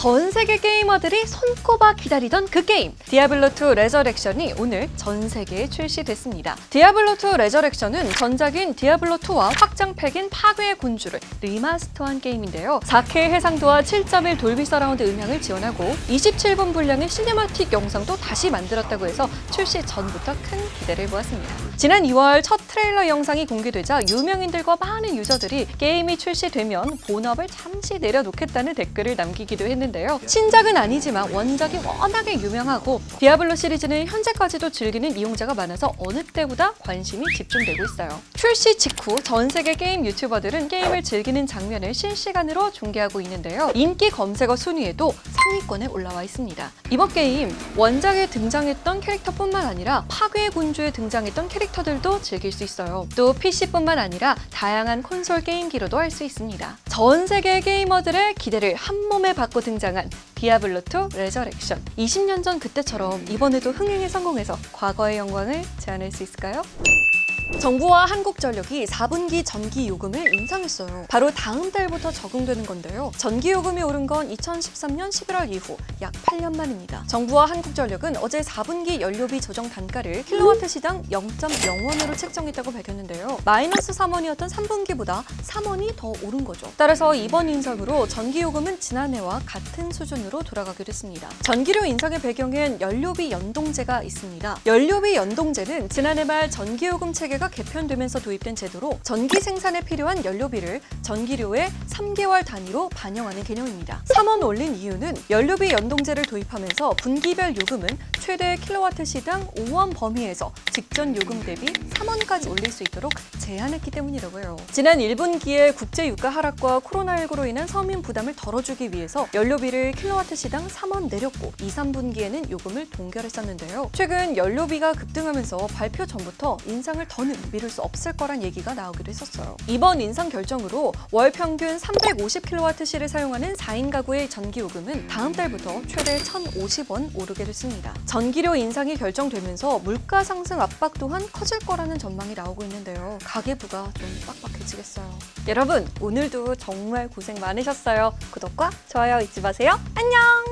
전 세계 게이머들이 손꼽아 기다리던 그 게임 디아블로2 레저렉션이 오늘 전 세계에 출시됐습니다. 디아블로2 레저렉션은 전작인 디아블로2와 확장팩인 파괴의 군주를 리마스터한 게임인데요. 4K 해상도와 7.1 돌비 서라운드 음향을 지원하고 27분 분량의 시네마틱 영상도 다시 만들었다고 해서 출시 전부터 큰 기대를 모았습니다. 지난 2월 첫 트레일러 영상이 공개되자 유명인들과 많은 유저들이 게임이 출시되면 본업을 잠시 내려놓겠다는 댓글을 남기기도 했는데 요. 신작은 아니지만 원작이 워낙에 유명하고 디아블로 시리즈는 현재까지도 즐기는 이용자가 많아서 어느 때보다 관심이 집중되고 있어요. 출시 직후 전 세계 게임 유튜버들은 게임을 즐기는 장면을 실시간으로 중계하고 있는데요. 인기 검색어 순위에도 상위권에 올라와 있습니다. 이번 게임 원작에 등장했던 캐릭터뿐만 아니라 파괴의 군주에 등장했던 캐릭터들도 즐길 수 있어요. 또 PC뿐만 아니라 다양한 콘솔 게임기로도 할 수 있습니다. 전 세계 게이머들의 기대를 한 몸에 받고 등장한 디아블로2 레저렉션. 20년 전 그때처럼 이번에도 흥행에 성공해서 과거의 영광을 재현할 수 있을까요? 정부와 한국전력이 4분기 전기 요금을 인상했어요. 바로 다음 달부터 적용되는 건데요. 전기 요금이 오른 건 2013년 11월 이후 약 8년 만입니다. 정부와 한국전력은 어제 4분기 연료비 조정 단가를 킬로와트 시당 0.0원으로 책정했다고 밝혔는데요. 마이너스 3원이었던 3분기보다 3원이 더 오른 거죠. 따라서 이번 인상으로 전기 요금은 지난해와 같은 수준으로 돌아가기로 했습니다. 전기료 인상의 배경엔 연료비 연동제가 있습니다. 연료비 연동제는 지난해 말 전기요금 체계 가 개편되면서 도입된 제도로 전기 생산에 필요한 연료비를 전기료의 3개월 단위로 반영하는 개념입니다. 3원 올린 이유는 연료비 연동제를 도입하면서 분기별 요금은 최대 킬로와트 시당 5원 범위에서 직전 요금 대비 3원까지 올릴 수 있도록 제한했기 때문이라고 해요. 지난 1분기에 국제 유가 하락과 코로나19로 인한 서민 부담을 덜어주기 위해서 연료비를 킬로와트 시당 3원 내렸고 2, 3분기에는 요금을 동결했었는데요. 최근 연료비가 급등하면서 발표 전부터 인상을 더는 미룰 수 없을 거란 얘기가 나오기도 했었어요. 이번 인상 결정으로 월 평균 350kWh를 사용하는 4인 가구의 전기 요금은 다음 달부터 최대 1,050원 오르게 됐습니다. 전기료 인상이 결정되면서 물가 상승 압박 또한 커질 거라는 전망이 나오고 있는데요. 가계부가 좀 빡빡해지겠어요. 여러분, 오늘도 정말 고생 많으셨어요. 구독과 좋아요 잊지 마세요. 안녕!